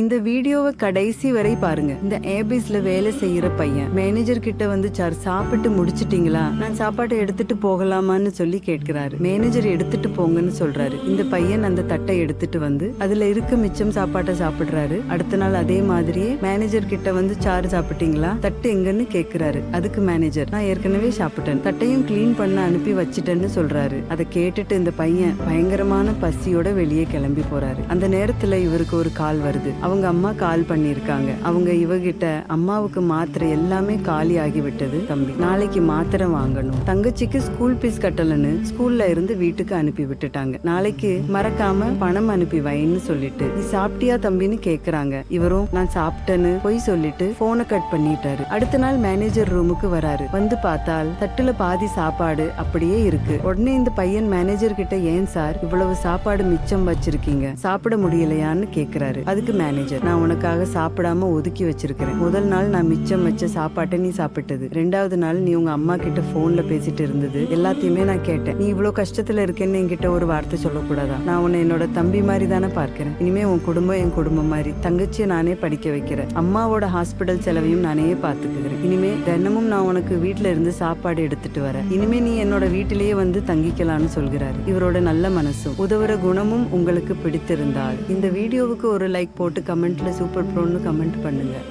இந்த வீடியோவை கடைசி வரை பாருங்க. இந்த ஏபிஸ்ல வேலை செய்யற பையன் மேனேஜர் கிட்ட வந்து சார் சாப்பிட்டு முடிச்சிட்டீங்களா? நான் சாப்பாட்டை எடுத்துட்டு போகலாமான்னு சொல்லி கேட்கிறாரு. மேனேஜர் எடுத்துட்டு போங்கன்னு சொல்றாரு. இந்த பையன் அந்த தட்டை எடுத்துட்டு வந்து அதுல இருக்க மிச்சம் சாப்பாட்டை சாப்பிடுறாரு. அடுத்த நாள் அதே மாதிரியே மேனேஜர் கிட்ட வந்து சார் சாப்பிட்டீங்களா? தட்டு எங்கன்னு கேக்குறாரு அதுக்கு மேனேஜர் நான் ஏற்கனவே சாப்பிட்டேன். தட்டையும் க்ளீன் பண்ண அனுப்பி வச்சிட்டேன்னு சொல்றாரு. அதை கேட்டுட்டு இந்த பையன் பயங்கரமான பசியோட வெளியே கிளம்பி போறாரு. அந்த நேரத்துல இவருக்கு ஒரு கால் வருது. அவங்க அம்மா கால் பண்ணியிருக்காங்க. அவங்க இவகிட்ட அம்மாவுக்கு மாத்திரை எல்லாமே காலி ஆகிவிட்டது தம்பி. நாளைக்கு மாத்திரை வாங்கணும். தங்கச்சிக்கு ஸ்கூல் ஃபீஸ் கட்டலன்னு ஸ்கூல்ல இருந்து வீட்டுக்கு அனுப்பி விட்டுட்டாங்க. நாளைக்கு மறக்காம பணம் அனுப்பி வைன்னு சொல்லிட்டு நீ சாப்பிட்டியா தம்பின்னு கேக்குறாங்க. இவரும் நான் சாப்பிட்டேன்னு பொய் சொல்லிட்டு போனை கட் பண்ணிட்டாரு. அடுத்த நாள் மேனேஜர் ரூமுக்கு வராரு. வந்து பார்த்தால் தட்டுல பாதி சாப்பாடு அப்படியே இருக்கு. உடனே இந்த பையன் மேனேஜர் கிட்ட ஏன் சார் இவ்வளவு சாப்பாடு மிச்சம் வச்சிருக்கீங்க? சாப்பிட முடியலையான்னு கேக்குறாரு. அதுக்கு மேனேஜர் நான் உனக்காக சாப்பிடாம ஒதுக்கி வச்சிருக்கிறேன். முதல் நாள் நான் மிச்சம் வச்ச சாப்பாட்டை நீ சாப்பிட்டது. ரெண்டாவது நாள் நீ உங்க அம்மா கிட்ட போன்ல பேசிட்டு இருந்தது. எல்லாத்தையுமே நான் கேட்டேன். நீ இவ்வளவு கஷ்டத்துல இருக்கேன்னு என்கிட்ட ஒரு வார்த்தை சொல்லக்கூடாதா? நான் உன்னை என்னோட தம்பி மாதிரி தானே பார்க்கிறேன். இனிமே உன் குடும்பம் என் குடும்பம் மாதிரி. தங்கச்சியை நானே படிக்க வைக்கிறேன். அம்மாவோட ஹாஸ்பிட்டல் செலவையும் நானே பாத்துக்கிறேன் இனிமே தினமும் நான் உனக்கு வீட்டுல இருந்து சாப்பாடு எடுத்துட்டு வரேன். இனிமே நீ என்னோட வீட்டிலேயே வந்து தங்கிக்கலாம்னு சொல்கிறாரு. இவரோட நல்ல மனசும் உதவுற குணமும் உங்களுக்கு பிடித்திருந்தால். இந்த வீடியோவுக்கு ஒரு லைக் போட்டு கமெண்ட்டில் சூப்பர் ப்ரோன்னு கமெண்ட் பண்ணுங்கள்